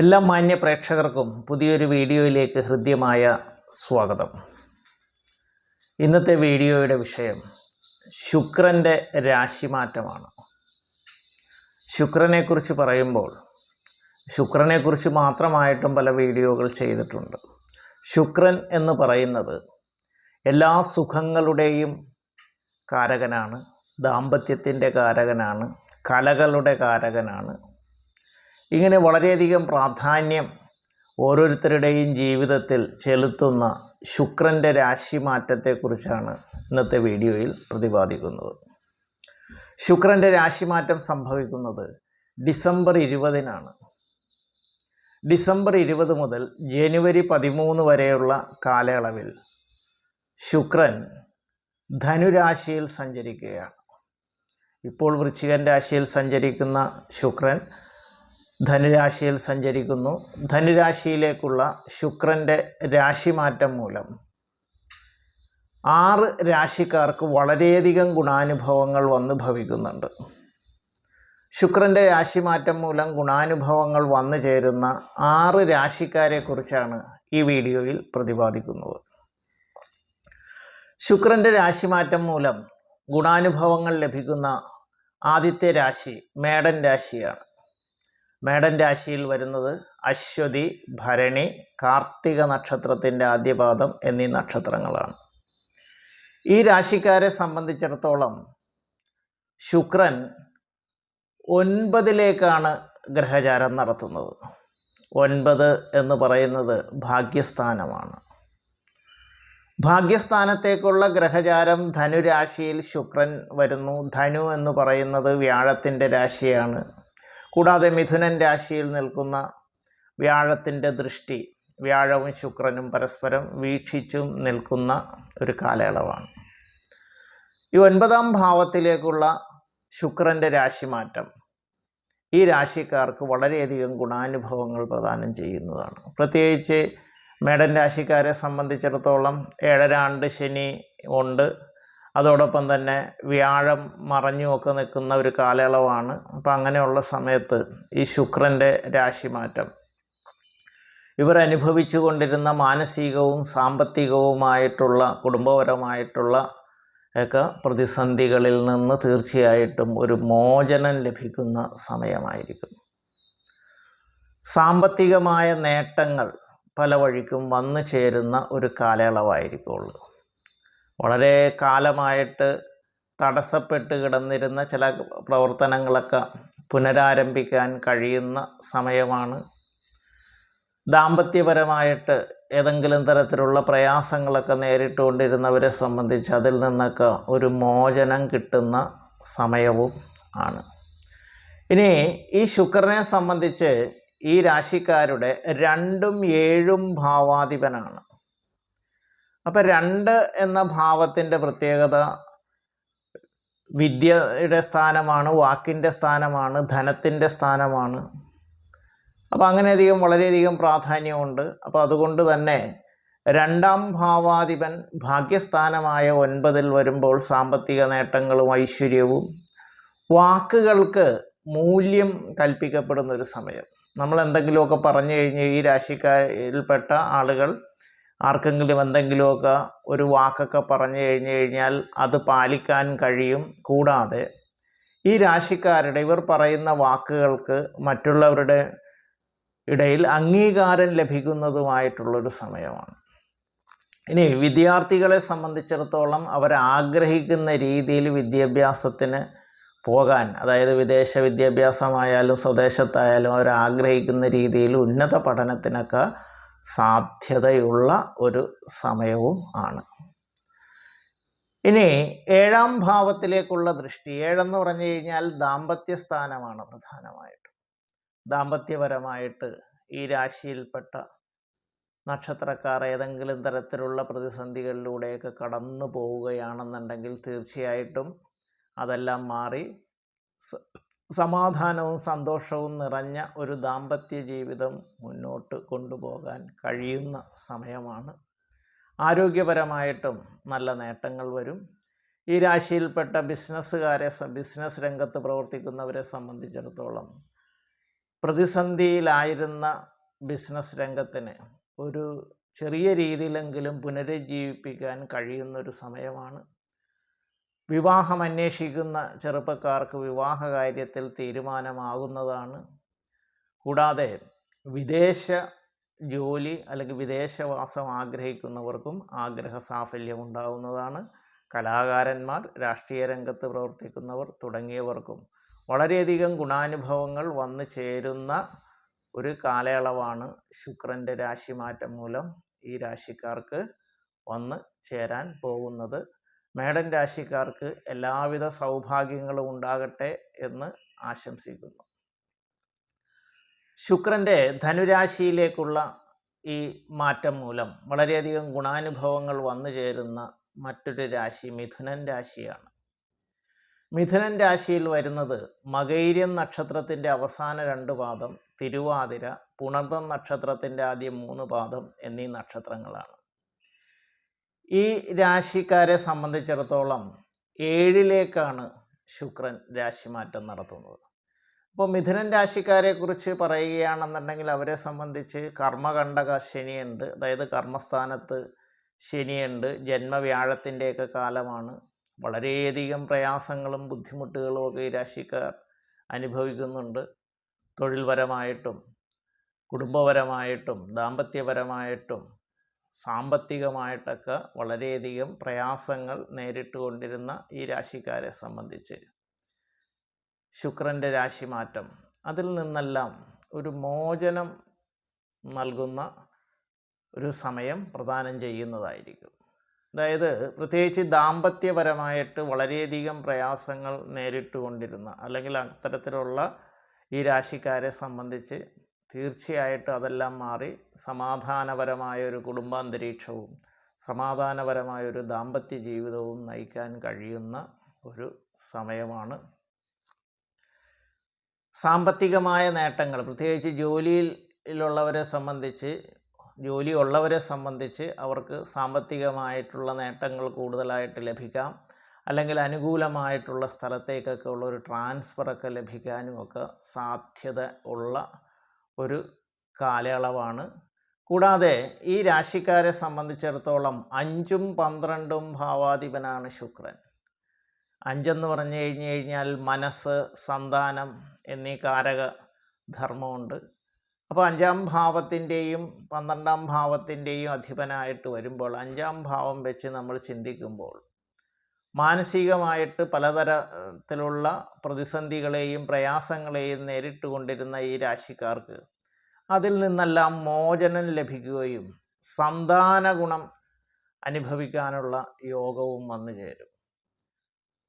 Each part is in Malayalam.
എല്ലാ മാന്യ പ്രേക്ഷകർക്കും പുതിയൊരു വീഡിയോയിലേക്ക് ഹൃദ്യമായ സ്വാഗതം. ഇന്നത്തെ വീഡിയോയുടെ വിഷയം ശുക്രന്റെ രാശിമാറ്റമാണ്. ശുക്രനെക്കുറിച്ച് പറയുമ്പോൾ ശുക്രനെക്കുറിച്ച് മാത്രമായിട്ടും പല വീഡിയോകൾ ചെയ്തിട്ടുണ്ട്. ശുക്രൻ എന്ന് പറയുന്നത് എല്ലാ സുഖങ്ങളുടെയും കാരകനാണ് ദാമ്പത്യത്തിന്റെ കാരകനാണ് കലകളുടെ കാരകനാണ് ഇങ്ങനെ വളരെയധികം പ്രാധാന്യം ഓരോരുത്തരുടെയും ജീവിതത്തിൽ ചെലുത്തുന്ന ശുക്രന്റെ രാശിമാറ്റത്തെക്കുറിച്ചാണ് ഇന്നത്തെ വീഡിയോയിൽ പ്രതിപാദിക്കുന്നത്. ശുക്രന്റെ രാശിമാറ്റം സംഭവിക്കുന്നത് ഡിസംബർ ഇരുപതിനാണ്. ഡിസംബർ ഇരുപത് മുതൽ ജനുവരി പതിമൂന്ന് വരെയുള്ള കാലയളവിൽ ശുക്രൻ ധനുരാശിയിൽ സഞ്ചരിക്കുകയാണ്. ഇപ്പോൾ വൃശ്ചികൻ രാശിയിൽ സഞ്ചരിക്കുന്ന ശുക്രൻ ധനുരാശിയിൽ സഞ്ചരിക്കുന്നു. ധനുരാശിയിലേക്കുള്ള ശുക്രന്റെ രാശിമാറ്റം മൂലം ആറ് രാശിക്കാർക്ക് വളരെയധികം ഗുണാനുഭവങ്ങൾ വന്ന് ഭവിക്കുന്നുണ്ട്. ശുക്രന്റെ രാശിമാറ്റം മൂലം ഗുണാനുഭവങ്ങൾ വന്നു ചേരുന്ന ആറ് രാശിക്കാരെക്കുറിച്ചാണ് ഈ വീഡിയോയിൽ പ്രതിപാദിക്കുന്നത്. ശുക്രന്റെ രാശിമാറ്റം മൂലം ഗുണാനുഭവങ്ങൾ ലഭിക്കുന്ന ആദ്യത്തെ രാശി മേടൻ രാശിയാണ്. മേടൻ രാശിയിൽ വരുന്നത് അശ്വതി ഭരണി കാർത്തിക നക്ഷത്രത്തിന്റെ ആദ്യപാദം എന്നീ നക്ഷത്രങ്ങളാണ്. ഈ രാശിക്കാരെ സംബന്ധിച്ചിടത്തോളം ശുക്രൻ ഒൻപതിലേക്കാണ് ഗ്രഹചാരം നടത്തുന്നത്. ഒൻപത് എന്ന് പറയുന്നത് ഭാഗ്യസ്ഥാനമാണ്. ഭാഗ്യസ്ഥാനത്തേക്കുള്ള ഗ്രഹചാരം ധനുരാശിയിൽ ശുക്രൻ വരുന്നു. ധനു എന്ന് പറയുന്നത് വ്യാഴത്തിന്റെ രാശിയാണ്. കൂടാതെ മിഥുനൻ രാശിയിൽ നിൽക്കുന്ന വ്യാഴത്തിന്റെ ദൃഷ്ടി വ്യാഴവും ശുക്രനും പരസ്പരം വീക്ഷിച്ചും നിൽക്കുന്ന ഒരു കാലയളവാണ്. ഈ ഒൻപതാം ഭാവത്തിലേക്കുള്ള ശുക്രന്റെ രാശിമാറ്റം ഈ രാശിക്കാർക്ക് വളരെയധികം ഗുണാനുഭവങ്ങൾ പ്രദാനം ചെയ്യുന്നതാണ്. പ്രത്യേകിച്ച് മേടൻ രാശിക്കാരെ സംബന്ധിച്ചിടത്തോളം ഏഴരാണ്ട് ശനി ഉണ്ട് അതോടൊപ്പം തന്നെ വ്യാഴം മറഞ്ഞുമൊക്കെ നിൽക്കുന്ന ഒരു കാലയളവാണ്. അപ്പം അങ്ങനെയുള്ള സമയത്ത് ഈ ശുക്രന്റെ രാശിമാറ്റം. ഇവർ അനുഭവിച്ചു കൊണ്ടിരുന്ന മാനസികവും സാമ്പത്തികവുമായിട്ടുള്ള കുടുംബപരമായിട്ടുള്ള ഒക്കെ പ്രതിസന്ധികളിൽ നിന്ന് തീർച്ചയായിട്ടും ഒരു മോചനം ലഭിക്കുന്ന സമയമായിരിക്കും. സാമ്പത്തികമായ നേട്ടങ്ങൾ പല വഴിക്കും വന്നു ചേരുന്ന ഒരു കാലയളവായിരിക്കുള്ളൂ. വളരെ കാലമായിട്ട് തടസ്സപ്പെട്ട് കിടന്നിരുന്ന ചില പ്രവർത്തനങ്ങളൊക്കെ പുനരാരംഭിക്കാൻ കഴിയുന്ന സമയമാണ്. ദാമ്പത്യപരമായിട്ട് ഏതെങ്കിലും തരത്തിലുള്ള പ്രയാസങ്ങളൊക്കെ നേരിട്ടുകൊണ്ടിരുന്നവരെ സംബന്ധിച്ച് അതിൽ നിന്നൊക്കെ ഒരു മോചനം കിട്ടുന്ന സമയവും ആണ്. ഇനി ഈ ശുക്രനെ സംബന്ധിച്ച് ഈ രാശിക്കാരുടെ രണ്ടും ഏഴും ഭാവാധിപനാണ്. അപ്പം രണ്ട് എന്ന ഭാവത്തിന്റെ പ്രത്യേകത വിദ്യയുടെ സ്ഥാനമാണ് വാക്കിന്റെ സ്ഥാനമാണ് ധനത്തിന്റെ സ്ഥാനമാണ്. അപ്പോൾ അങ്ങനെയധികം വളരെയധികം പ്രാധാന്യമുണ്ട്. അപ്പോൾ അതുകൊണ്ട് തന്നെ രണ്ടാം ഭാവാധിപൻ ഭാഗ്യസ്ഥാനമായ ഒൻപതിൽ വരുമ്പോൾ സാമ്പത്തിക നേട്ടങ്ങളും ഐശ്വര്യവും വാക്കുകൾക്ക് മൂല്യം കൽപ്പിക്കപ്പെടുന്നൊരു സമയം. നമ്മൾ എന്തെങ്കിലുമൊക്കെ പറഞ്ഞു കഴിഞ്ഞ് ഈ രാശിക്കാരിൽപ്പെട്ട ആളുകൾ ആർക്കെങ്കിലും എന്തെങ്കിലുമൊക്കെ ഒരു വാക്കൊക്കെ പറഞ്ഞു കഴിഞ്ഞു കഴിഞ്ഞാൽ അത് പാലിക്കാൻ കഴിയും. കൂടാതെ ഈ രാശിക്കാരുടെ ഇവർ പറയുന്ന വാക്കുകൾക്ക് മറ്റുള്ളവരുടെ ഇടയിൽ അംഗീകാരം ലഭിക്കുന്നതുമായിട്ടുള്ളൊരു സമയമാണ്. ഇനി വിദ്യാർത്ഥികളെ സംബന്ധിച്ചിടത്തോളം അവർ ആഗ്രഹിക്കുന്ന രീതിയിൽ വിദ്യാഭ്യാസത്തിന് പോകാൻ അതായത് വിദേശ വിദ്യാഭ്യാസമായാലും സ്വദേശത്തായാലും അവർ ആഗ്രഹിക്കുന്ന രീതിയിൽ ഉന്നത പഠനത്തിനൊക്കെ സാധ്യതയുള്ള ഒരു സമയവും ആണ്. ഇനി ഏഴാം ഭാവത്തിലേക്കുള്ള ദൃഷ്ടി. ഏഴെന്ന് പറഞ്ഞു കഴിഞ്ഞാൽ ദാമ്പത്യ സ്ഥാനമാണ് പ്രധാനമായിട്ടും. ദാമ്പത്യപരമായിട്ട് ഈ രാശിയിൽപ്പെട്ട നക്ഷത്രക്കാർ ഏതെങ്കിലും തരത്തിലുള്ള പ്രതിസന്ധികളിലൂടെയൊക്കെ കടന്നു പോവുകയാണെന്നുണ്ടെങ്കിൽ തീർച്ചയായിട്ടും അതെല്ലാം മാറി സമാധാനവും സന്തോഷവും നിറഞ്ഞ ഒരു ദാമ്പത്യ ജീവിതം മുന്നോട്ട് കൊണ്ടുപോകാൻ കഴിയുന്ന സമയമാണ്. ആരോഗ്യപരമായിട്ടും നല്ല നേട്ടങ്ങൾ വരും. ഈ രാശിയിൽപ്പെട്ട ബിസിനസ്സുകാരെ ബിസിനസ് രംഗത്ത് പ്രവർത്തിക്കുന്നവരെ സംബന്ധിച്ചിടത്തോളം പ്രതിസന്ധിയിലായിരുന്ന ബിസിനസ് രംഗത്തിന് ഒരു ചെറിയ രീതിയിലെങ്കിലും പുനരുജ്ജീവിപ്പിക്കാൻ കഴിയുന്നൊരു സമയമാണ്. വിവാഹം അന്വേഷിക്കുന്ന ചെറുപ്പക്കാർക്ക് വിവാഹ കാര്യത്തിൽ തീരുമാനമാകുന്നതാണ്. കൂടാതെ വിദേശ ജോലി അല്ലെങ്കിൽ വിദേശവാസം ആഗ്രഹിക്കുന്നവർക്കും ആഗ്രഹ സാഫല്യം ഉണ്ടാകുന്നതാണ് കലാകാരന്മാർ രാഷ്ട്രീയ രംഗത്ത് പ്രവർത്തിക്കുന്നവർ തുടങ്ങിയവർക്കും വളരെയധികം ഗുണാനുഭവങ്ങൾ വന്നു ചേരുന്ന ഒരു കാലയളവാണ് ശുക്രന്റെ രാശിമാറ്റം മൂലം ഈ രാശിക്കാർക്ക് വന്ന് ചേരാൻ പോകുന്നത്. മേടൻ രാശിക്കാർക്ക് എല്ലാവിധ സൗഭാഗ്യങ്ങളും ഉണ്ടാകട്ടെ എന്ന് ആശംസിക്കുന്നു. ശുക്രന്റെ ധനുരാശിയിലേക്കുള്ള ഈ മാറ്റം മൂലം വളരെയധികം ഗുണാനുഭവങ്ങൾ വന്നു ചേരുന്ന മറ്റൊരു രാശി മിഥുനൻ രാശിയാണ്. മിഥുനൻ രാശിയിൽ വരുന്നത് മകൈര്യം നക്ഷത്രത്തിന്റെ അവസാന രണ്ട് പാദം തിരുവാതിര പുണർതം നക്ഷത്രത്തിന്റെ ആദ്യം മൂന്ന് പാദം എന്നീ നക്ഷത്രങ്ങളാണ്. ഈ രാശിക്കാരെ സംബന്ധിച്ചിടത്തോളം ഏഴിലേക്കാണ് ശുക്രൻ രാശിമാറ്റം നടത്തുന്നത്. അപ്പോൾ മിഥുനൻ രാശിക്കാരെക്കുറിച്ച് പറയുകയാണെന്നുണ്ടെങ്കിൽ അവരെ സംബന്ധിച്ച് കർമ്മകണ്ടക ശനിയുണ്ട്. അതായത് കർമ്മസ്ഥാനത്ത് ശനിയുണ്ട്. ജന്മവ്യാഴത്തിന്റെയൊക്കെ കാലമാണ്. വളരെയധികം പ്രയാസങ്ങളും ബുദ്ധിമുട്ടുകളും ഒക്കെ ഈ രാശിക്കാർ അനുഭവിക്കുന്നുണ്ട്. തൊഴിൽപരമായിട്ടും കുടുംബപരമായിട്ടും ദാമ്പത്യപരമായിട്ടും സാമ്പത്തികമായിട്ടൊക്കെ വളരെയധികം പ്രയാസങ്ങൾ നേരിട്ടുകൊണ്ടിരുന്ന ഈ രാശിക്കാരെ സംബന്ധിച്ച്. ശുക്രന്റെ രാശിമാറ്റം. അതിൽ നിന്നെല്ലാം ഒരു മോചനം നൽകുന്ന ഒരു സമയം പ്രദാനം ചെയ്യുന്നതായിരിക്കും. അതായത് പ്രത്യേകിച്ച് ദാമ്പത്യപരമായിട്ട് വളരെയധികം പ്രയാസങ്ങൾ നേരിട്ടുകൊണ്ടിരുന്ന അല്ലെങ്കിൽ അത്തരത്തിലുള്ള ഈ രാശിക്കാരെ സംബന്ധിച്ച് തീർച്ചയായിട്ടും അതെല്ലാം മാറി സമാധാനപരമായ ഒരു കുടുംബാന്തരീക്ഷവും സമാധാനപരമായ ഒരു ദാമ്പത്യ ജീവിതവും നയിക്കാൻ കഴിയുന്ന ഒരു സമയമാണ്. സാമ്പത്തികമായ നേട്ടങ്ങൾ പ്രത്യേകിച്ച് ജോലിയിലുള്ളവരെ സംബന്ധിച്ച് ജോലി ഉള്ളവരെ സംബന്ധിച്ച് അവർക്ക് സാമ്പത്തികമായിട്ടുള്ള നേട്ടങ്ങൾ കൂടുതലായിട്ട് ലഭിക്കാം. അല്ലെങ്കിൽ അനുകൂലമായിട്ടുള്ള സ്ഥലത്തേക്കൊക്കെ ഉള്ള ഒരു ട്രാൻസ്ഫറൊക്കെ ലഭിക്കാനും ഒക്കെ സാധ്യത ഉള്ള ഒരു കാലയളവാണ്. കൂടാതെ ഈ രാശിക്കാരെ സംബന്ധിച്ചിടത്തോളം അഞ്ചും പന്ത്രണ്ടും ഭാവാധിപനാണ് ശുക്രൻ. അഞ്ചെന്ന് പറഞ്ഞു കഴിഞ്ഞു കഴിഞ്ഞാൽ മനസ്സ് സന്താനം എന്നീ കാരക ധർമ്മമുണ്ട്. അപ്പോൾ അഞ്ചാം ഭാവത്തിന്റെയും പന്ത്രണ്ടാം ഭാവത്തിന്റെയും അധിപനായിട്ട് വരുമ്പോൾ അഞ്ചാം ഭാവം വെച്ച് നമ്മൾ ചിന്തിക്കുമ്പോൾ മാനസികമായിട്ട് പലതരത്തിലുള്ള പ്രതിസന്ധികളെയും പ്രയാസങ്ങളെയും നേരിട്ട് കൊണ്ടിരുന്ന ഈ രാശിക്കാർക്ക് അതിൽ നിന്നെല്ലാം മോചനം ലഭിക്കുകയും സന്താന ഗുണം അനുഭവിക്കാനുള്ള യോഗവും വന്നു ചേരും.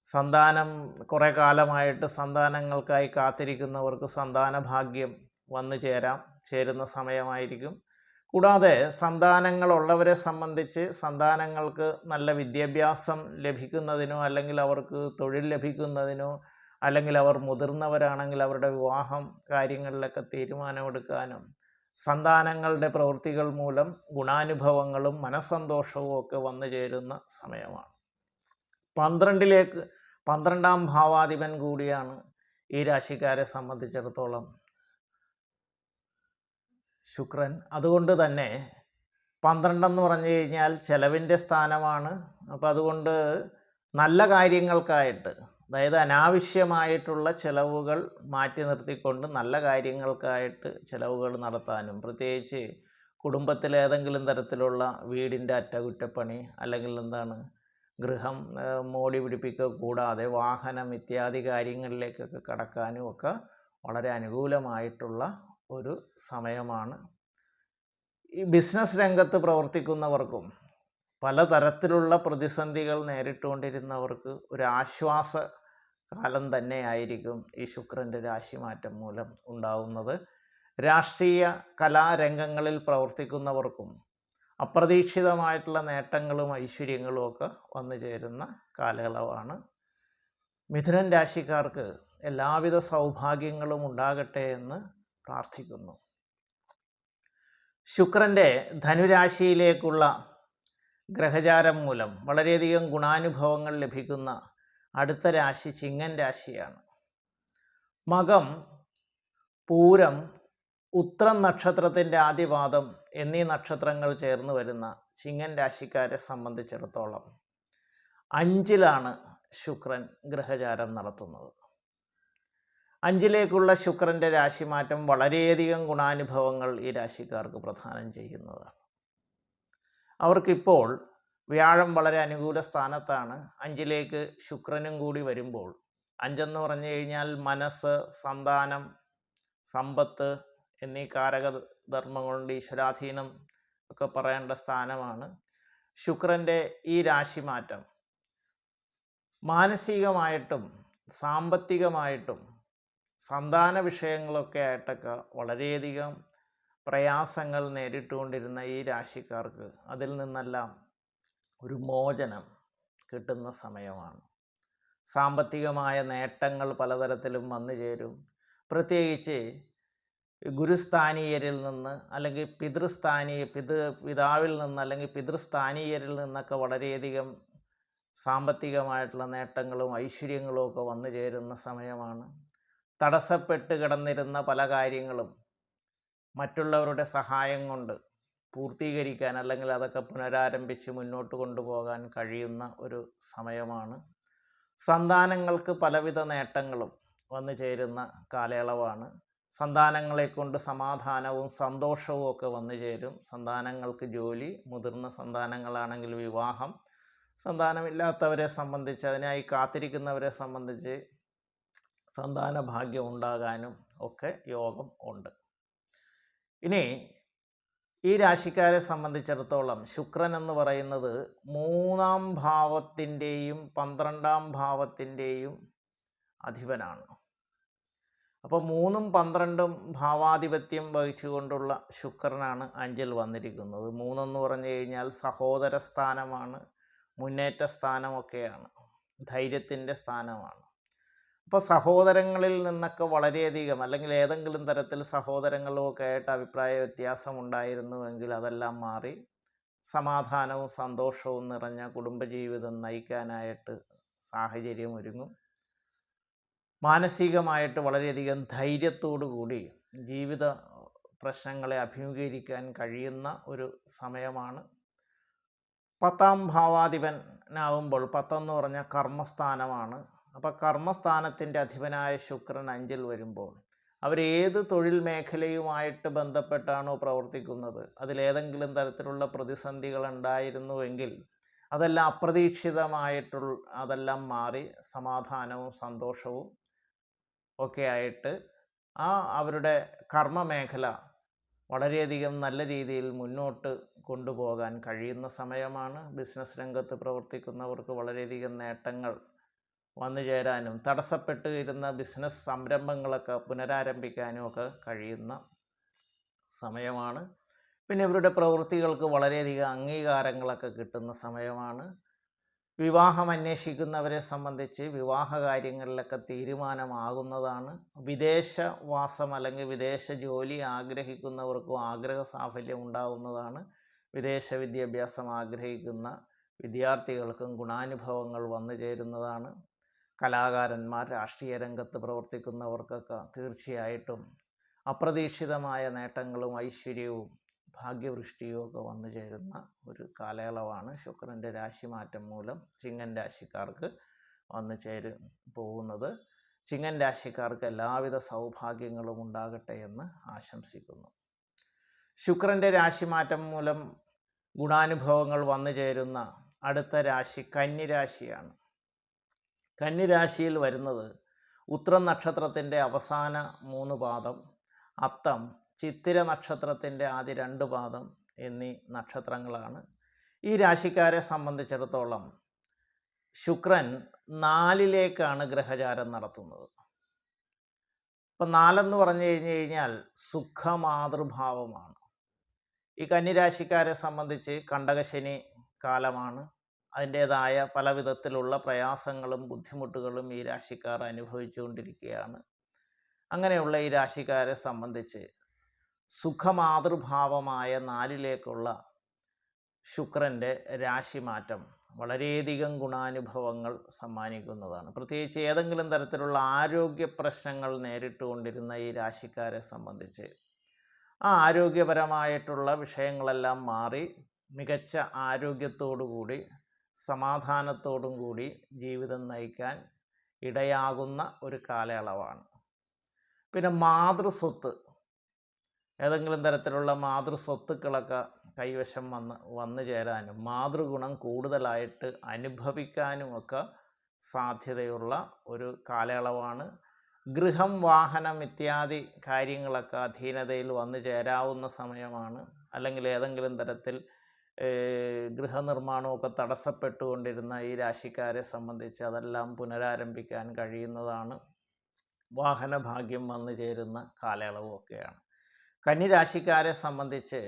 സന്താനം കുറേ കാലമായിട്ട് സന്താനങ്ങൾക്കായി കാത്തിരിക്കുന്നവർക്ക് സന്താന ഭാഗ്യം വന്നു ചേരാം. ചേരുന്ന സമയമായിരിക്കും. കൂടാതെ സന്താനങ്ങളുള്ളവരെ സംബന്ധിച്ച് സന്താനങ്ങൾക്ക് നല്ല വിദ്യാഭ്യാസം ലഭിക്കുന്നതിനോ അല്ലെങ്കിൽ അവർക്ക് തൊഴിൽ ലഭിക്കുന്നതിനോ അല്ലെങ്കിൽ അവർ മുതിർന്നവരാണെങ്കിൽ അവരുടെ വിവാഹം കാര്യങ്ങളിലൊക്കെ തീരുമാനമെടുക്കാനും സന്താനങ്ങളുടെ പ്രവൃത്തികൾ മൂലം ഗുണാനുഭവങ്ങളും മനസ്സന്തോഷവും ഒക്കെ വന്നു ചേരുന്ന സമയമാണ്. പന്ത്രണ്ടിലേക്ക് പന്ത്രണ്ടാം ഭാവാധിപൻ കൂടിയാണ് ഈ രാശിക്കാരെ സംബന്ധിച്ചിടത്തോളം ശുക്രൻ. അതുകൊണ്ട് തന്നെ പന്ത്രണ്ടെന്ന് പറഞ്ഞു കഴിഞ്ഞാൽ ചെലവിന്റെ സ്ഥാനമാണ്. അപ്പോൾ അതുകൊണ്ട് നല്ല കാര്യങ്ങൾക്കായിട്ട് അതായത് അനാവശ്യമായിട്ടുള്ള ചിലവുകൾ മാറ്റി നിർത്തിക്കൊണ്ട് നല്ല കാര്യങ്ങൾക്കായിട്ട് ചിലവുകൾ നടത്താനും പ്രത്യേകിച്ച് കുടുംബത്തിൽ ഏതെങ്കിലും തരത്തിലുള്ള വീടിന്റെ അറ്റകുറ്റപ്പണി അല്ലെങ്കിൽ എന്താണ് ഗൃഹം മോടി പിടിപ്പിക്കുക കൂടാതെ വാഹനം ഇത്യാദി കാര്യങ്ങളിലേക്കൊക്കെ കടക്കാനും ഒക്കെ വളരെ അനുകൂലമായിട്ടുള്ള ഒരു സമയമാണ്. ഈ ബിസിനസ് രംഗത്ത് പ്രവർത്തിക്കുന്നവർക്കും പലതരത്തിലുള്ള പ്രതിസന്ധികൾ നേരിട്ടുകൊണ്ടിരുന്നവർക്ക് ഒരു ആശ്വാസ കാലം തന്നെയായിരിക്കും ഈ ശുക്രന്റെ രാശിമാറ്റം മൂലം ഉണ്ടാവുന്നത്. രാഷ്ട്രീയ കലാരംഗങ്ങളിൽ പ്രവർത്തിക്കുന്നവർക്കും അപ്രതീക്ഷിതമായിട്ടുള്ള നേട്ടങ്ങളും ഐശ്വര്യങ്ങളും ഒക്കെ വന്നു ചേരുന്ന കാലയളവാണ്. മിഥുനൻ രാശിക്കാർക്ക് എല്ലാവിധ സൗഭാഗ്യങ്ങളും ഉണ്ടാകട്ടെ എന്ന് പ്രാർത്ഥിക്കുന്നു. ശുക്രന്റെ ധനുരാശിയിലേക്കുള്ള ഗ്രഹചാരം മൂലം വളരെയധികം ഗുണാനുഭവങ്ങൾ ലഭിക്കുന്ന അടുത്ത രാശി ചിങ്ങൻ രാശിയാണ്. മകം പൂരം ഉത്രം നക്ഷത്രത്തിന്റെ ആദ്യപാദം എന്നീ നക്ഷത്രങ്ങൾ ചേർന്ന് വരുന്ന ചിങ്ങൻ രാശിക്കാരെ സംബന്ധിച്ചിടത്തോളം അഞ്ചിലാണ് ശുക്രൻ ഗ്രഹചാരം നടത്തുന്നത്. അഞ്ചിലേക്കുള്ള ശുക്രന്റെ രാശിമാറ്റം വളരെയധികം ഗുണാനുഭവങ്ങൾ ഈ രാശിക്കാർക്ക് പ്രധാനം ചെയ്യുന്നതാണ്. അവർക്കിപ്പോൾ വ്യാഴം വളരെ അനുകൂല സ്ഥാനത്താണ്. അഞ്ചിലേക്ക് ശുക്രനും കൂടി വരുമ്പോൾ അഞ്ചെന്ന് പറഞ്ഞു കഴിഞ്ഞാൽ മനസ്സ് സന്താനം സമ്പത്ത് എന്നീ കാരകധർമ്മങ്ങളുണ്ട് ഈശ്വരാധീനം ഒക്കെ പറയേണ്ട സ്ഥാനമാണ് ശുക്രന്റെ ഈ രാശിമാറ്റം. മാനസികമായിട്ടും സാമ്പത്തികമായിട്ടും സന്താന വിഷയങ്ങളൊക്കെ ആയിട്ടൊക്കെ വളരെയധികം പ്രയാസങ്ങൾ നേരിട്ടുകൊണ്ടിരുന്ന ഈ രാശിക്കാർക്ക് അതിൽ നിന്നെല്ലാം ഒരു മോചനം കിട്ടുന്ന സമയമാണ്. സാമ്പത്തികമായ നേട്ടങ്ങൾ പലതരത്തിലും വന്നു ചേരും. പ്രത്യേകിച്ച് ഗുരുസ്ഥാനീയരിൽ നിന്ന് അല്ലെങ്കിൽ പിതൃസ്ഥാനീയ പിതൃ പിതാവിൽ നിന്ന് അല്ലെങ്കിൽ പിതൃസ്ഥാനീയരിൽ നിന്നൊക്കെ വളരെയധികം സാമ്പത്തികമായിട്ടുള്ള നേട്ടങ്ങളും ഐശ്വര്യങ്ങളും ഒക്കെ വന്നു ചേരുന്ന സമയമാണ്. തടസ്സപ്പെട്ട് കിടന്നിരുന്ന പല കാര്യങ്ങളും മറ്റുള്ളവരുടെ സഹായം കൊണ്ട് പൂർത്തീകരിക്കാൻ അല്ലെങ്കിൽ അതൊക്കെ പുനരാരംഭിച്ച് മുന്നോട്ട് കൊണ്ടുപോകാൻ കഴിയുന്ന ഒരു സമയമാണ്. സന്താനങ്ങൾക്ക് പലവിധ നേട്ടങ്ങളും വന്നു ചേരുന്ന കാലയളവാണ്. സന്താനങ്ങളെ കൊണ്ട് സമാധാനവും സന്തോഷവും ഒക്കെ വന്നു ചേരും. സന്താനങ്ങൾക്ക് ജോലി മുതിർന്ന സന്താനങ്ങളാണെങ്കിൽ വിവാഹം. സന്താനമില്ലാത്തവരെ സംബന്ധിച്ച് അതിനായി കാത്തിരിക്കുന്നവരെ സംബന്ധിച്ച് സന്താന ഭാഗ്യം ഉണ്ടാകാനും ഒക്കെ യോഗം ഉണ്ട്. ഇനി ഈ രാശിക്കാരെ സംബന്ധിച്ചിടത്തോളം ശുക്രൻ എന്ന് പറയുന്നത് മൂന്നാം ഭാവത്തിന്റെയും പന്ത്രണ്ടാം ഭാവത്തിന്റെയും അധിപനാണ്. അപ്പോൾ മൂന്നും പന്ത്രണ്ടും ഭാവാധിപത്യം വഹിച്ചുകൊണ്ടുള്ള ശുക്രനാണ് അഞ്ചിൽ വന്നിരിക്കുന്നത്. മൂന്നെന്ന് പറഞ്ഞു കഴിഞ്ഞാൽ സഹോദര സ്ഥാനമാണ് മുന്നേറ്റ സ്ഥാനമൊക്കെയാണ് ധൈര്യത്തിന്റെ സ്ഥാനമാണ്. അപ്പോൾ സഹോദരങ്ങളിൽ നിന്നൊക്കെ വളരെയധികം അല്ലെങ്കിൽ ഏതെങ്കിലും തരത്തിൽ സഹോദരങ്ങളുമൊക്കെ ആയിട്ട് അഭിപ്രായ വ്യത്യാസം ഉണ്ടായിരുന്നുവെങ്കിൽ അതെല്ലാം മാറി. സമാധാനവും സന്തോഷവും നിറഞ്ഞ കുടുംബജീവിതം നയിക്കാനായിട്ട് സാഹചര്യം ഒരുങ്ങും. മാനസികമായിട്ട് വളരെയധികം ധൈര്യത്തോടു കൂടി ജീവിത പ്രശ്നങ്ങളെ അഭിമുഖീകരിക്കാൻ കഴിയുന്ന ഒരു സമയമാണ്. പത്താം ഭാവാധിപനാവുമ്പോൾ പത്തെന്ന് പറഞ്ഞ കർമ്മസ്ഥാനമാണ്. അപ്പോൾ കർമ്മസ്ഥാനത്തിന്റെ അധിപനായ ശുക്രൻ അഞ്ചിൽ വരുമ്പോൾ അവരേത് തൊഴിൽ മേഖലയുമായിട്ട് ബന്ധപ്പെട്ടാണോ പ്രവർത്തിക്കുന്നത്? അതിലേതെങ്കിലും തരത്തിലുള്ള പ്രതിസന്ധികൾ ഉണ്ടായിരുന്നുവെങ്കിൽ അതെല്ലാം അപ്രതീക്ഷിതമായിട്ടുള്ള അതെല്ലാം മാറി സമാധാനവും സന്തോഷവും ഒക്കെ ആയിട്ട് ആ അവരുടെ കർമ്മമേഖല വളരെയധികം നല്ല രീതിയിൽ മുന്നോട്ട് കൊണ്ടുപോകാൻ കഴിയുന്ന സമയമാണ്. ബിസിനസ് രംഗത്ത് പ്രവർത്തിക്കുന്നവർക്ക് വളരെയധികം നേട്ടങ്ങൾ വന്നു ചേരാനും തടസ്സപ്പെട്ട് ബിസിനസ് സംരംഭങ്ങളൊക്കെ പുനരാരംഭിക്കാനും ഒക്കെ കഴിയുന്ന സമയമാണ്. പിന്നെ ഇവരുടെ പ്രവൃത്തികൾക്ക് വളരെയധികം അംഗീകാരങ്ങളൊക്കെ കിട്ടുന്ന സമയമാണ്. വിവാഹം അന്വേഷിക്കുന്നവരെ സംബന്ധിച്ച് വിവാഹ കാര്യങ്ങളിലൊക്കെ തീരുമാനമാകുന്നതാണ്. വിദേശവാസം അല്ലെങ്കിൽ വിദേശ ജോലി ആഗ്രഹിക്കുന്നവർക്കും ആഗ്രഹ സാഫല്യം ഉണ്ടാകുന്നതാണ് വിദേശ വിദ്യാഭ്യാസം ആഗ്രഹിക്കുന്ന വിദ്യാർത്ഥികൾക്കും ഗുണാനുഭവങ്ങൾ വന്നു ചേരുന്നതാണ്. കലാകാരന്മാർ രാഷ്ട്രീയ രംഗത്ത് പ്രവർത്തിക്കുന്നവർക്കൊക്കെ തീർച്ചയായിട്ടും അപ്രതീക്ഷിതമായ നേട്ടങ്ങളും ഐശ്വര്യവും ഭാഗ്യവൃഷ്ടിയും ഒക്കെ വന്നു ചേരുന്ന ഒരു കാലയളവാണ് ശുക്രന്റെ രാശിമാറ്റം മൂലം ചിങ്ങൻ രാശിക്കാർക്ക് വന്നു ചേരു പോകുന്നത്. ചിങ്ങൻ രാശിക്കാർക്ക് എല്ലാവിധ സൗഭാഗ്യങ്ങളും ഉണ്ടാകട്ടെ എന്ന് ആശംസിക്കുന്നു. ശുക്രന്റെ രാശിമാറ്റം മൂലം ഗുണാനുഭവങ്ങൾ വന്നു ചേരുന്ന അടുത്ത രാശി കന്നിരാശിയാണ് കന്നിരാശിയിൽ വരുന്നത് ഉത്രം നക്ഷത്രത്തിന്റെ അവസാന മൂന്ന് പാദം അത്തം ചിത്തിര നക്ഷത്രത്തിന്റെ ആദ്യ രണ്ട് പാദം എന്നീ നക്ഷത്രങ്ങളാണ്. ഈ രാശിക്കാരെ സംബന്ധിച്ചിടത്തോളം ശുക്രൻ നാലിലേക്കാണ് ഗ്രഹചാരം നടത്തുന്നത്. ഇപ്പം നാലെന്ന് പറഞ്ഞു കഴിഞ്ഞു കഴിഞ്ഞാൽ സുഖമാതൃഭാവമാണ്. ഈ കന്നിരാശിക്കാരെ സംബന്ധിച്ച് കണ്ടകശനി കാലമാണ്. അതിന്റേതായ പല വിധത്തിലുള്ള പ്രയാസങ്ങളും ബുദ്ധിമുട്ടുകളും ഈ രാശിക്കാർ അനുഭവിച്ചുകൊണ്ടിരിക്കുകയാണ്. അങ്ങനെയുള്ള ഈ രാശിക്കാരെ സംബന്ധിച്ച് സുഖമാതൃഭാവമായ നാലിലേക്കുള്ള ശുക്രന്റെ രാശിമാറ്റം വളരെയധികം ഗുണാനുഭവങ്ങൾ സമ്മാനിക്കുന്നതാണ്. പ്രത്യേകിച്ച് ഏതെങ്കിലും തരത്തിലുള്ള ആരോഗ്യ പ്രശ്നങ്ങൾ നേരിട്ടുകൊണ്ടിരുന്ന ഈ രാശിക്കാരെ സംബന്ധിച്ച് ആ ആരോഗ്യപരമായിട്ടുള്ള വിഷയങ്ങളെല്ലാം മാറി മികച്ച ആരോഗ്യത്തോടു കൂടി സമാധാനത്തോടും കൂടി ജീവിതം നയിക്കാൻ ഇടയാകുന്ന ഒരു കാലയളവാണ്. പിന്നെ മാതൃസ്വത്ത്. ഏതെങ്കിലും തരത്തിലുള്ള മാതൃസ്വത്തുക്കളൊക്കെ കൈവശം വന്ന് വന്നു ചേരാനും മാതൃഗുണം കൂടുതലായിട്ട് അനുഭവിക്കാനുമൊക്കെ സാധ്യതയുള്ള ഒരു കാലയളവാണ്. ഗൃഹം വാഹനം ഇത്യാദി കാര്യങ്ങളൊക്കെ അധീനതയിൽ വന്നു ചേരാവുന്ന സമയമാണ്. അല്ലെങ്കിൽ ഏതെങ്കിലും തരത്തിൽ ഗൃഹനിർമ്മാണമൊക്കെ തടസ്സപ്പെട്ടുകൊണ്ടിരുന്ന ഈ രാശിക്കാരെ സംബന്ധിച്ച് അതെല്ലാം പുനരാരംഭിക്കാൻ കഴിയുന്നതാണ്. വാഹനഭാഗ്യം വന്നു ചേരുന്ന കാലയളവുമൊക്കെയാണ് കന്നിരാശിക്കാരെ സംബന്ധിച്ച്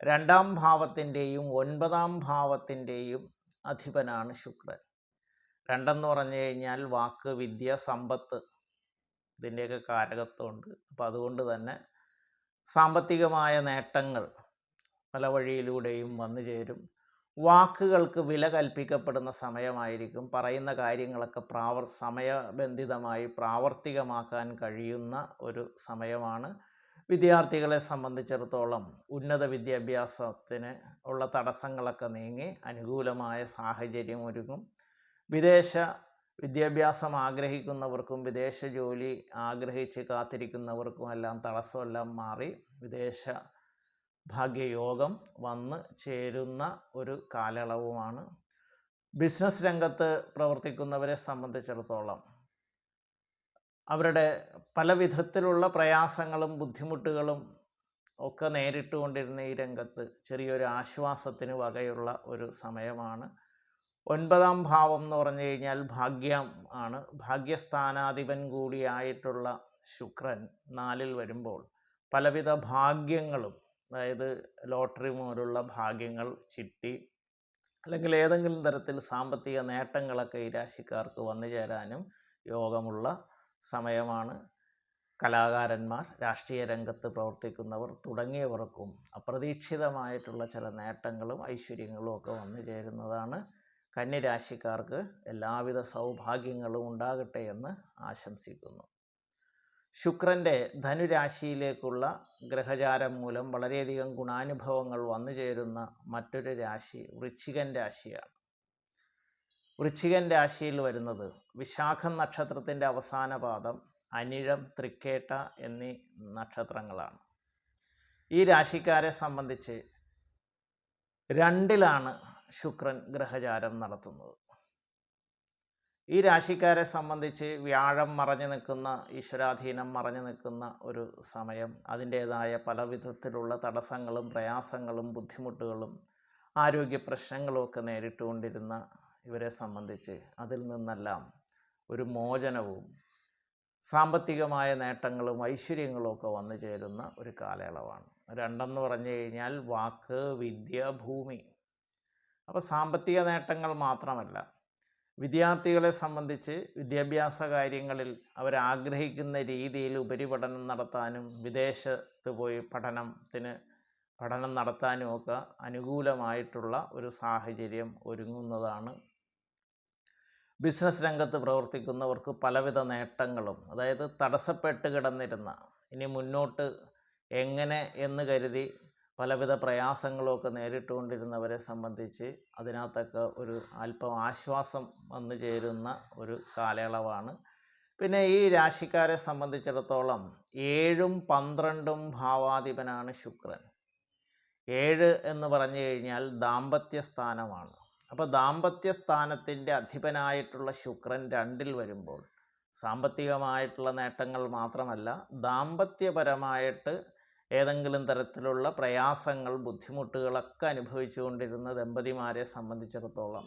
രണ്ടാം ഭാവത്തിന്റെയും ഒൻപതാം ഭാവത്തിന്റെയും അധിപനാണ് ശുക്രൻ. രണ്ടെന്ന് പറഞ്ഞു കഴിഞ്ഞാൽ വാക്ക് വിദ്യ സമ്പത്ത് ഇതിന്റെയൊക്കെ കാരകത്വമുണ്ട്. അപ്പോൾ അതുകൊണ്ട് തന്നെ സാമ്പത്തികമായ നേട്ടങ്ങൾ പല വഴിയിലൂടെയും വന്നു ചേരും. വാക്കുകൾക്ക് വില കൽപ്പിക്കപ്പെടുന്ന സമയമായിരിക്കും. പറയുന്ന കാര്യങ്ങളൊക്കെ പ്രാവർ സമയബന്ധിതമായി പ്രാവർത്തികമാക്കാൻ കഴിയുന്ന ഒരു സമയമാണ്. വിദ്യാർത്ഥികളെ സംബന്ധിച്ചിടത്തോളം ഉന്നത വിദ്യാഭ്യാസത്തിന് ഉള്ള തടസ്സങ്ങളൊക്കെ നീങ്ങി അനുകൂലമായ സാഹചര്യം ഒരുങ്ങും വിദേശ വിദ്യാഭ്യാസം ആഗ്രഹിക്കുന്നവർക്കും വിദേശ ജോലി ആഗ്രഹിച്ച് കാത്തിരിക്കുന്നവർക്കും എല്ലാം തടസ്സമെല്ലാം മാറി വിദേശ ഭാഗ്യയോഗം വന്ന് ചേരുന്ന ഒരു കാലയളവുമാണ്. ബിസിനസ് രംഗത്ത് പ്രവർത്തിക്കുന്നവരെ സംബന്ധിച്ചിടത്തോളം അവരുടെ പല വിധത്തിലുള്ള പ്രയാസങ്ങളും ബുദ്ധിമുട്ടുകളും ഒക്കെ നേരിട്ടുകൊണ്ടിരുന്ന ഈ രംഗത്ത് ചെറിയൊരു ആശ്വാസത്തിന് വകയുള്ള ഒരു സമയമാണ്. ഒൻപതാം ഭാവം എന്ന് പറഞ്ഞു കഴിഞ്ഞാൽ ഭാഗ്യം ആണ്. ഭാഗ്യസ്ഥാനാധിപൻ കൂടിയായിട്ടുള്ള ശുക്രൻ നാലിൽ വരുമ്പോൾ പലവിധ ഭാഗ്യങ്ങളും അതായത് ലോട്ടറി പോലുള്ള ഭാഗ്യങ്ങൾ ചിട്ടി അല്ലെങ്കിൽ ഏതെങ്കിലും തരത്തിൽ സാമ്പത്തിക നേട്ടങ്ങളൊക്കെ ഈ രാശിക്കാർക്ക് വന്നു ചേരാനും യോഗമുള്ള സമയമാണ്. കലാകാരന്മാർ രാഷ്ട്രീയ രംഗത്ത് പ്രവർത്തിക്കുന്നവർ തുടങ്ങിയവർക്കും അപ്രതീക്ഷിതമായിട്ടുള്ള ചില നേട്ടങ്ങളും ഐശ്വര്യങ്ങളും ഒക്കെ വന്നു ചേരുന്നതാണ്. കന്യരാശിക്കാർക്ക് എല്ലാവിധ സൗഭാഗ്യങ്ങളും ഉണ്ടാകട്ടെ എന്ന് ആശംസിക്കുന്നു. ശുക്രന്റെ ധനുരാശിയിലേക്കുള്ള ഗ്രഹചാരം മൂലം വളരെയധികം ഗുണാനുഭവങ്ങൾ വന്നു ചേരുന്ന മറ്റൊരു രാശി വൃശ്ചികൻ രാശിയാണ്. വൃശ്ചികൻ രാശിയിൽ വരുന്നത് വിശാഖം നക്ഷത്രത്തിന്റെ അവസാന പാദം അനിഴം തൃക്കേട്ട എന്നീ നക്ഷത്രങ്ങളാണ്. ഈ രാശിക്കാരെ സംബന്ധിച്ച് രണ്ടിലാണ് ശുക്രൻ ഗ്രഹചാരം നടത്തുന്നത്. ഈ രാശിക്കാരെ സംബന്ധിച്ച് വ്യാഴം മറഞ്ഞു നിൽക്കുന്ന ഈശ്വരാധീനം മറഞ്ഞു നിൽക്കുന്ന ഒരു സമയം അതിന്റേതായ പല വിധത്തിലുള്ള തടസ്സങ്ങളും പ്രയാസങ്ങളും ബുദ്ധിമുട്ടുകളും ആരോഗ്യ പ്രശ്നങ്ങളും ഒക്കെ നേരിട്ടുകൊണ്ടിരുന്ന ഇവരെ സംബന്ധിച്ച് അതിൽ നിന്നെല്ലാം ഒരു മോചനവും സാമ്പത്തികമായ നേട്ടങ്ങളും ഐശ്വര്യങ്ങളും ഒക്കെ വന്നു ചേരുന്ന ഒരു കാലയളവാണ്. രണ്ടെന്ന് പറഞ്ഞു കഴിഞ്ഞാൽ വാക്ക് വിദ്യ ഭൂമി. അപ്പോൾ സാമ്പത്തിക നേട്ടങ്ങൾ മാത്രമല്ല വിദ്യാർത്ഥികളെ സംബന്ധിച്ച് വിദ്യാഭ്യാസ കാര്യങ്ങളിൽ അവരാഗ്രഹിക്കുന്ന രീതിയിൽ ഉപരിപഠനം നടത്താനും വിദേശത്ത് പോയി പഠനത്തിന് പഠനം നടത്താനും ഒക്കെ അനുകൂലമായിട്ടുള്ള ഒരു സാഹചര്യം ഒരുങ്ങുന്നതാണ്. ബിസിനസ് രംഗത്ത് പ്രവർത്തിക്കുന്നവർക്ക് പലവിധ നേട്ടങ്ങളും അതായത് തടസ്സപ്പെട്ട് കിടന്നിരുന്ന ഇനി മുന്നോട്ട് എങ്ങനെ എന്ന് കരുതി പലവിധ പ്രയാസങ്ങളൊക്കെ നേരിട്ടുകൊണ്ടിരുന്നവരെ സംബന്ധിച്ച് അതിനകത്തൊക്കെ ഒരു അല്പം ആശ്വാസം വന്നു ചേരുന്ന ഒരു കാലയളവാണ്. പിന്നെ ഈ രാശിക്കാരെ സംബന്ധിച്ചിടത്തോളം ഏഴും പന്ത്രണ്ടും ഭാവാധിപനാണ് ശുക്രൻ. ഏഴ് എന്ന് പറഞ്ഞു കഴിഞ്ഞാൽ ദാമ്പത്യ സ്ഥാനമാണ്. അപ്പോൾ ദാമ്പത്യ സ്ഥാനത്തിന്റെ അധിപനായിട്ടുള്ള ശുക്രൻ രണ്ടിൽ വരുമ്പോൾ സാമ്പത്തികമായിട്ടുള്ള നേട്ടങ്ങൾ മാത്രമല്ല ദാമ്പത്യപരമായിട്ട് ഏതെങ്കിലും തരത്തിലുള്ള പ്രയാസങ്ങൾ ബുദ്ധിമുട്ടുകളൊക്കെ അനുഭവിച്ചുകൊണ്ടിരുന്ന ദമ്പതിമാരെ സംബന്ധിച്ചിടത്തോളം.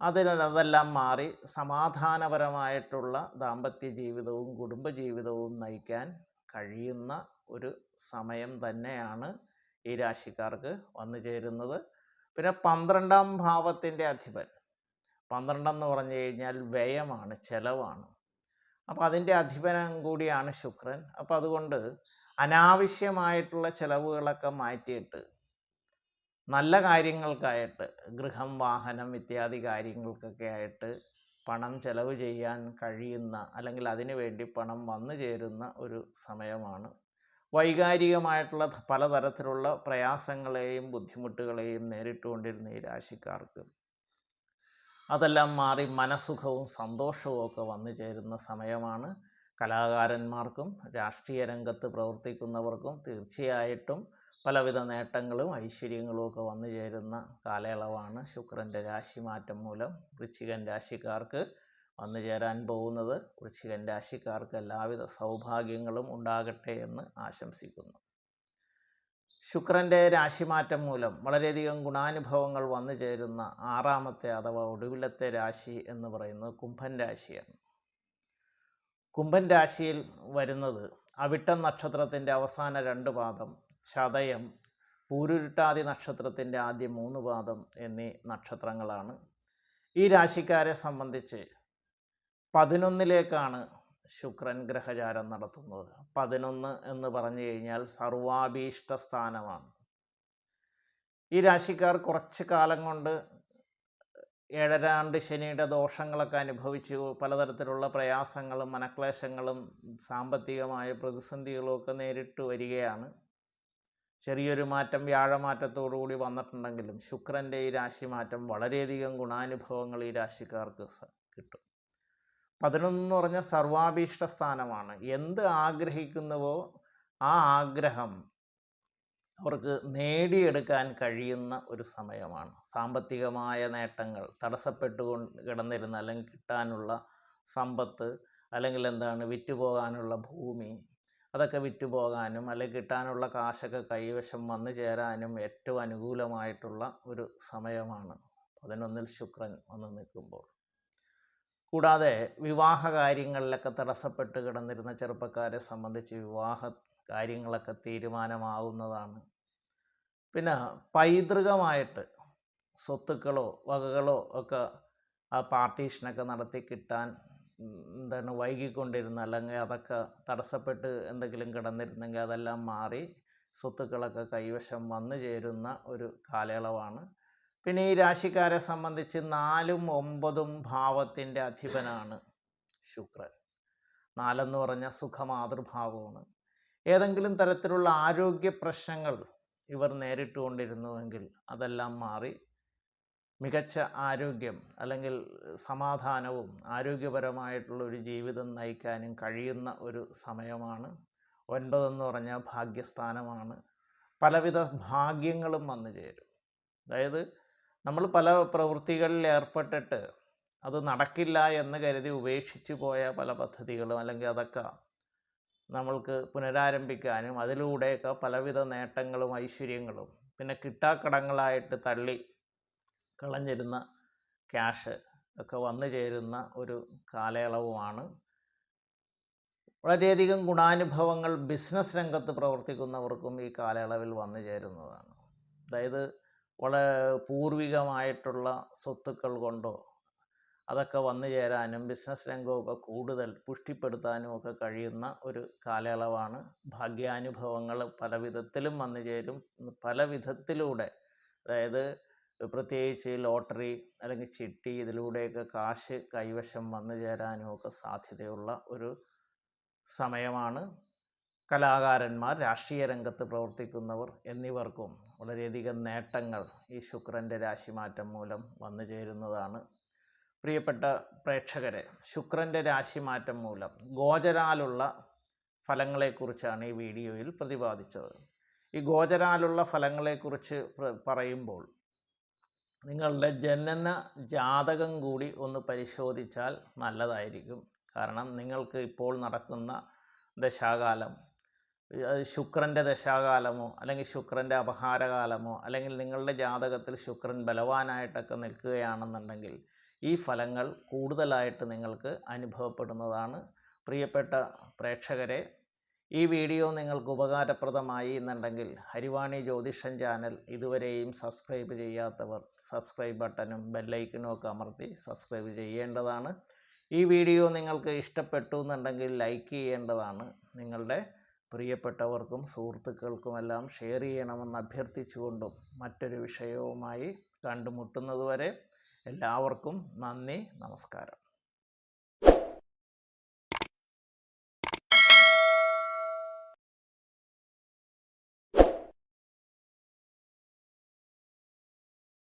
അതിന് അതെല്ലാം മാറി സമാധാനപരമായിട്ടുള്ള ദാമ്പത്യ ജീവിതവും കുടുംബജീവിതവും നയിക്കാൻ കഴിയുന്ന ഒരു സമയം തന്നെയാണ് ഈ രാശിക്കാർക്ക് വന്നു ചേരുന്നത്. പിന്നെ പന്ത്രണ്ടാം ഭാവത്തിന്റെ അധിപൻ. പന്ത്രണ്ടെന്ന് പറഞ്ഞു കഴിഞ്ഞാൽ വ്യയമാണ് ചെലവാണ്. അപ്പോൾ അതിന്റെ അധിപനം കൂടിയാണ് ശുക്രൻ. അപ്പോൾ അതുകൊണ്ട് അനാവശ്യമായിട്ടുള്ള ചിലവുകളൊക്കെ മാറ്റിയിട്ട് നല്ല കാര്യങ്ങൾക്കായിട്ട് ഗൃഹം വാഹനം ഇത്യാദി കാര്യങ്ങൾക്കൊക്കെ ആയിട്ട് പണം ചെലവ് ചെയ്യാൻ കഴിയുന്ന അല്ലെങ്കിൽ അതിനു വേണ്ടി പണം വന്നു ചേരുന്ന ഒരു സമയമാണ്. വൈകാരികമായിട്ടുള്ള പലതരത്തിലുള്ള പ്രയാസങ്ങളെയും ബുദ്ധിമുട്ടുകളെയും നേരിട്ടുകൊണ്ടിരുന്ന ഈ രാശിക്കാർക്ക് അതെല്ലാം മാറി മനസുഖവും സന്തോഷവും ഒക്കെ വന്നു ചേരുന്ന സമയമാണ്. കലാകാരന്മാർക്കും രാഷ്ട്രീയ രംഗത്ത് പ്രവർത്തിക്കുന്നവർക്കും തീർച്ചയായിട്ടും പലവിധ നേട്ടങ്ങളും ഐശ്വര്യങ്ങളും ഒക്കെ വന്നു ചേരുന്ന കാലയളവാണ് ശുക്രന്റെ രാശിമാറ്റം മൂലം വൃശ്ചികൻ രാശിക്കാർക്ക് വന്നു ചേരാൻ പോകുന്നത്. വൃശ്ചികൻ രാശിക്കാർക്ക് എല്ലാവിധ സൗഭാഗ്യങ്ങളും ഉണ്ടാകട്ടെ എന്ന് ആശംസിക്കുന്നു. ശുക്രന്റെ രാശിമാറ്റം മൂലം വളരെയധികം ഗുണാനുഭവങ്ങൾ വന്നു ചേരുന്ന ആറാമത്തെ അഥവാ ഒടുവിലത്തെ രാശി എന്ന് പറയുന്നത് കുംഭൻ രാശിയാണ്. കുംഭൻ രാശിയിൽ വരുന്നത് അവിട്ടം നക്ഷത്രത്തിന്റെ അവസാന രണ്ട് പാദം ചതയം പൂരുരുട്ടാതി നക്ഷത്രത്തിന്റെ ആദ്യ മൂന്ന് പാദം എന്നീ നക്ഷത്രങ്ങളാണ്. ഈ രാശിക്കാരെ സംബന്ധിച്ച് പതിനൊന്നിലേക്കാണ് ശുക്രൻ ഗ്രഹചാരം നടത്തുന്നത്. പതിനൊന്ന് എന്ന് പറഞ്ഞു കഴിഞ്ഞാൽ സർവാഭീഷ്ട സ്ഥാനമാണ് ഈ രാശിക്കാർ കുറച്ച് കാലം കൊണ്ട് ഏഴരാണ്ട് ശനിയുടെ ദോഷങ്ങളൊക്കെ അനുഭവിച്ചു. പലതരത്തിലുള്ള പ്രയാസങ്ങളും മനക്ലേശങ്ങളും സാമ്പത്തികമായ പ്രതിസന്ധികളും ഒക്കെ നേരിട്ട് വരികയാണ്. ചെറിയൊരു മാറ്റം വ്യാഴമാറ്റത്തോടുകൂടി വന്നിട്ടുണ്ടെങ്കിലും ശുക്രന്റെ ഈ രാശി മാറ്റം വളരെയധികം ഗുണാനുഭവങ്ങൾ ഈ രാശിക്കാർക്ക് കിട്ടും. പതിനൊന്ന് പറഞ്ഞ സർവാഭീഷ്ട സ്ഥാനമാണ് എന്ത് ആഗ്രഹിക്കുന്നുവോ ആ ആഗ്രഹം അവർക്ക് നേടിയെടുക്കാൻ കഴിയുന്ന ഒരു സമയമാണ്. സാമ്പത്തികമായ നേട്ടങ്ങൾ തടസ്സപ്പെട്ടു കിടന്നിരുന്ന അല്ലെങ്കിൽ കിട്ടാനുള്ള സമ്പത്ത് അല്ലെങ്കിൽ എന്താണ് വിറ്റുപോകാനുള്ള ഭൂമി അതൊക്കെ വിറ്റുപോകാനും അല്ലെങ്കിൽ കിട്ടാനുള്ള കാശൊക്കെ കൈവശം വന്നു ചേരാനും ഏറ്റവും അനുകൂലമായിട്ടുള്ള ഒരു സമയമാണ്. പതിനൊന്നിൽ ശുക്രൻ വന്ന് നിൽക്കുമ്പോൾ. കൂടാതെ വിവാഹ കാര്യങ്ങളിലൊക്കെ തടസ്സപ്പെട്ട് കിടന്നിരുന്ന ചെറുപ്പക്കാരെ സംബന്ധിച്ച് വിവാഹ കാര്യങ്ങളൊക്കെ തീരുമാനമാവുന്നതാണ്. പിന്നെ പൈതൃകമായിട്ട് സ്വത്തുക്കളോ വകകളോ ഒക്കെ ആ പാർട്ടീഷനൊക്കെ നടത്തി കിട്ടാൻ എന്താണ് വൈകിക്കൊണ്ടിരുന്ന അല്ലെങ്കിൽ അതൊക്കെ തടസ്സപ്പെട്ട് എന്തെങ്കിലും കിടന്നിരുന്നെങ്കിൽ അതെല്ലാം മാറി സ്വത്തുക്കളൊക്കെ കൈവശം വന്നു ചേരുന്ന ഒരു കാലയളവാണ്. പിന്നെ ഈ രാശിക്കാരെ സംബന്ധിച്ച് നാലും ഒമ്പതും ഭാവത്തിന്റെ അധിപനാണ് ശുക്രൻ. നാലെന്ന് പറഞ്ഞ സുഖമാതൃഭാവമാണ്. ഏതെങ്കിലും തരത്തിലുള്ള ആരോഗ്യ പ്രശ്നങ്ങൾ ഇവർ നേരിട്ടുകൊണ്ടിരുന്നുവെങ്കിൽ അതെല്ലാം മാറി മികച്ച ആരോഗ്യം അല്ലെങ്കിൽ സമാധാനവും ആരോഗ്യപരമായിട്ടുള്ള ഒരു ജീവിതം നയിക്കാനും കഴിയുന്ന ഒരു സമയമാണ്. ഒൻപതെന്ന് പറഞ്ഞാൽ ഭാഗ്യസ്ഥാനമാണ്. പലവിധ ഭാഗ്യങ്ങളും വന്നു ചേരും. അതായത് നമ്മൾ പല പ്രവൃത്തികളിൽ ഏർപ്പെട്ടിട്ട് അത് നടക്കില്ല എന്ന് കരുതി ഉപേക്ഷിച്ചു പോയ പല പദ്ധതികളും അല്ലെങ്കിൽ അതൊക്കെ നമ്മൾക്ക് പുനരാരംഭിക്കാനും അതിലൂടെയൊക്കെ പലവിധ നേട്ടങ്ങളും ഐശ്വര്യങ്ങളും പിന്നെ കിട്ടാക്കടങ്ങളായിട്ട് തള്ളി കളഞ്ഞിരുന്ന ക്യാഷ് ഒക്കെ വന്നു ചേരുന്ന ഒരു കാലയളവുമാണ്. വളരെയധികം ഗുണാനുഭവങ്ങൾ ബിസിനസ് രംഗത്ത് പ്രവർത്തിക്കുന്നവർക്കും ഈ കാലയളവിൽ വന്നു ചേരുന്നതാണ്. അതായത് വളരെ പൂർവികമായിട്ടുള്ള സ്വത്തുക്കൾ കൊണ്ടോ അതൊക്കെ വന്നു ചേരാനും ബിസിനസ് രംഗമൊക്കെ കൂടുതൽ പുഷ്ടിപ്പെടുത്താനും ഒക്കെ കഴിയുന്ന ഒരു കാലയളവാണ്. ഭാഗ്യാനുഭവങ്ങൾ പല വിധത്തിലും വന്നു ചേരും. പല വിധത്തിലൂടെ അതായത് പ്രത്യേകിച്ച് ലോട്ടറി അല്ലെങ്കിൽ ചിട്ടി ഇതിലൂടെയൊക്കെ കാശ് കൈവശം വന്നു ചേരാനും ഒക്കെ സാധ്യതയുള്ള ഒരു സമയമാണ്. കലാകാരന്മാർ രാഷ്ട്രീയ രംഗത്ത് പ്രവർത്തിക്കുന്നവർ എന്നിവർക്കും വളരെയധികം നേട്ടങ്ങൾ ഈ ശുക്രന്റെ രാശിമാറ്റം മൂലം വന്നു ചേരുന്നതാണ്. പ്രിയപ്പെട്ട പ്രേക്ഷകരെ ശുക്രന്റെ രാശിമാറ്റം മൂലം ഗോചരാലുള്ള ഫലങ്ങളെക്കുറിച്ചാണ് ഈ വീഡിയോയിൽ പ്രതിപാദിച്ചത്. ഈ ഗോചരാലുള്ള ഫലങ്ങളെക്കുറിച്ച് പറയുമ്പോൾ നിങ്ങളുടെ ജനന ജാതകം കൂടി ഒന്ന് പരിശോധിച്ചാൽ നല്ലതായിരിക്കും. കാരണം നിങ്ങൾക്ക് ഇപ്പോൾ നടക്കുന്ന ദശാകാലം ശുക്രന്റെ ദശാകാലമോ അല്ലെങ്കിൽ ശുക്രന്റെ അപഹാരകാലമോ അല്ലെങ്കിൽ നിങ്ങളുടെ ജാതകത്തിൽ ശുക്രൻ ബലവാനായിട്ടൊക്കെ നിൽക്കുകയാണെന്നുണ്ടെങ്കിൽ ഈ ഫലങ്ങൾ കൂടുതലായിട്ട് നിങ്ങൾക്ക് അനുഭവപ്പെടുന്നതാണ്. പ്രിയപ്പെട്ട പ്രേക്ഷകരെ ഈ വീഡിയോ നിങ്ങൾക്ക് ഉപകാരപ്രദമായി എന്നുണ്ടെങ്കിൽ ഹരിവാണി ജ്യോതിഷൻ ചാനൽ ഇതുവരെയും സബ്സ്ക്രൈബ് ചെയ്യാത്തവർ സബ്സ്ക്രൈബ് ബട്ടനും ബെല്ലൈക്കനും ഒക്കെ അമർത്തി സബ്സ്ക്രൈബ് ചെയ്യേണ്ടതാണ്. ഈ വീഡിയോ നിങ്ങൾക്ക് ഇഷ്ടപ്പെട്ടു എന്നുണ്ടെങ്കിൽ ലൈക്ക് ചെയ്യേണ്ടതാണ് നിങ്ങളുടെ പ്രിയപ്പെട്ടവർക്കും സുഹൃത്തുക്കൾക്കുമെല്ലാം ഷെയർ ചെയ്യണമെന്ന് അഭ്യർത്ഥിച്ചുകൊണ്ടും മറ്റൊരു വിഷയവുമായി കണ്ടുമുട്ടുന്നതുവരെ എല്ലാവർക്കും നന്ദി നമസ്കാരം.